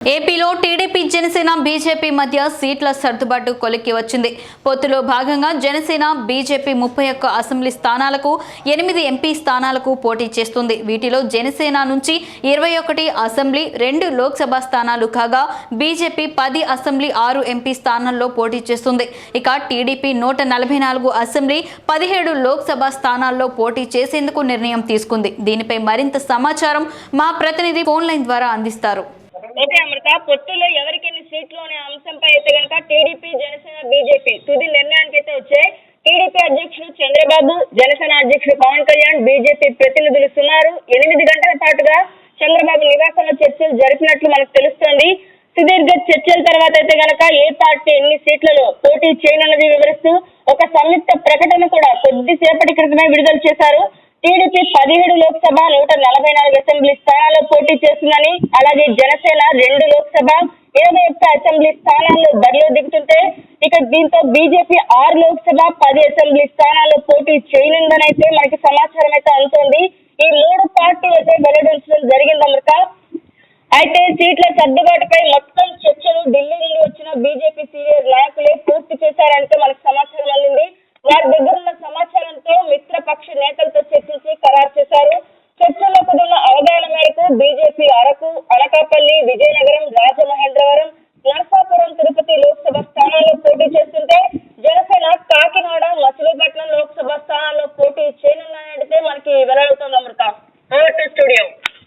ఏపీలో TDP Janasena BJP మధ్య సీట్ల సర్దుబాటు కొలిక్కి వచ్చింది. పొత్తులో భాగంగా జనసేన బీజేపీ ముప్పై ఒక్క అసెంబ్లీ స్థానాలకు ఎనిమిది ఎంపీ స్థానాలకు పోటీ చేస్తుంది. వీటిలో జనసేన నుంచి ఇరవై ఒకటి అసెంబ్లీ రెండు లోక్సభ స్థానాలు కాగా బీజేపీ పది అసెంబ్లీ ఆరు ఎంపీ స్థానాల్లో పోటీ చేస్తుంది. ఇక టీడీపీ నూట నలభై నాలుగు అసెంబ్లీ పదిహేడు లోక్సభ స్థానాల్లో పోటీ చేసేందుకు నిర్ణయం తీసుకుంది. దీనిపై మరింత సమాచారం మా ప్రతినిధి ఫోన్లైన్ ద్వారా అందిస్తారు. ఓకే అమృత పొత్తులో ఎవరికి ఎన్ని సీట్లు అనే అంశంపై అయితే కనుక టీడీపీ జనసేన బీజేపీ తుది నిర్ణయానికి అయితే వచ్చాయి. టీడీపీ అధ్యక్షుడు చంద్రబాబు జనసేన అధ్యక్షుడు పవన్ కళ్యాణ్ బీజేపీ ప్రతినిధులు సుమారు ఎనిమిది గంటల పాటుగా చంద్రబాబు నివాసంలో చర్చలు జరిపినట్లు మనకు తెలుస్తోంది. సుదీర్ఘ చర్చల తర్వాత అయితే గనక ఏ పార్టీ ఎన్ని సీట్లలో పోటీ చేయనున్నది వివరిస్తూ ఒక సంయుక్త ప్రకటన కూడా కొద్దిసేపటి క్రితమే విడుదల చేశారు. టీడీపీ పదిహేడు లోక్సభ నూట నలభై నాలుగు అసెంబ్లీ స్థానాల్లో పోటీ చేస్తుందని అలాగే జనసేన రెండు లోక్సభ ఇరవై ఒక్క అసెంబ్లీ స్థానాల్లో బరిలో దిగుతుంటే ఇక దీంతో బీజేపీ ఆరు లోక్సభ పది అసెంబ్లీ స్థానాల్లో పోటీ చేయనుందని అయితే మనకి సమాచారం అయితే అందుతోంది. ఈ మూడు పార్టీలు అయితే వెల్లడించడం జరిగింది అమృత. అయితే సీట్ల సర్దుబాటుపై మొత్తం చర్చలు ఢిల్లీ నుండి వచ్చిన బీజేపీ సీనియర్ నాయకులే పూర్తి చేశారంటే మనకు సమాచారం అందింది. వారి దగ్గర పక్ష నేతలతో చర్చించి ఖరారు చేశారు. చర్చలో కుదిరిన అవగాహన మేరకు బీజేపీ అరకు అనకాపల్లి విజయనగరం రాజమహేంద్రవరం నరసాపురం తిరుపతి లోక్సభ స్థానాల్లో పోటీ చేస్తుంటే జనసేన కాకినాడ మచిలీపట్నం లోక్సభ స్థానాల్లో పోటీ చేయనున్నాయంటే మనకి వెల్లడవుతుంది అమృత.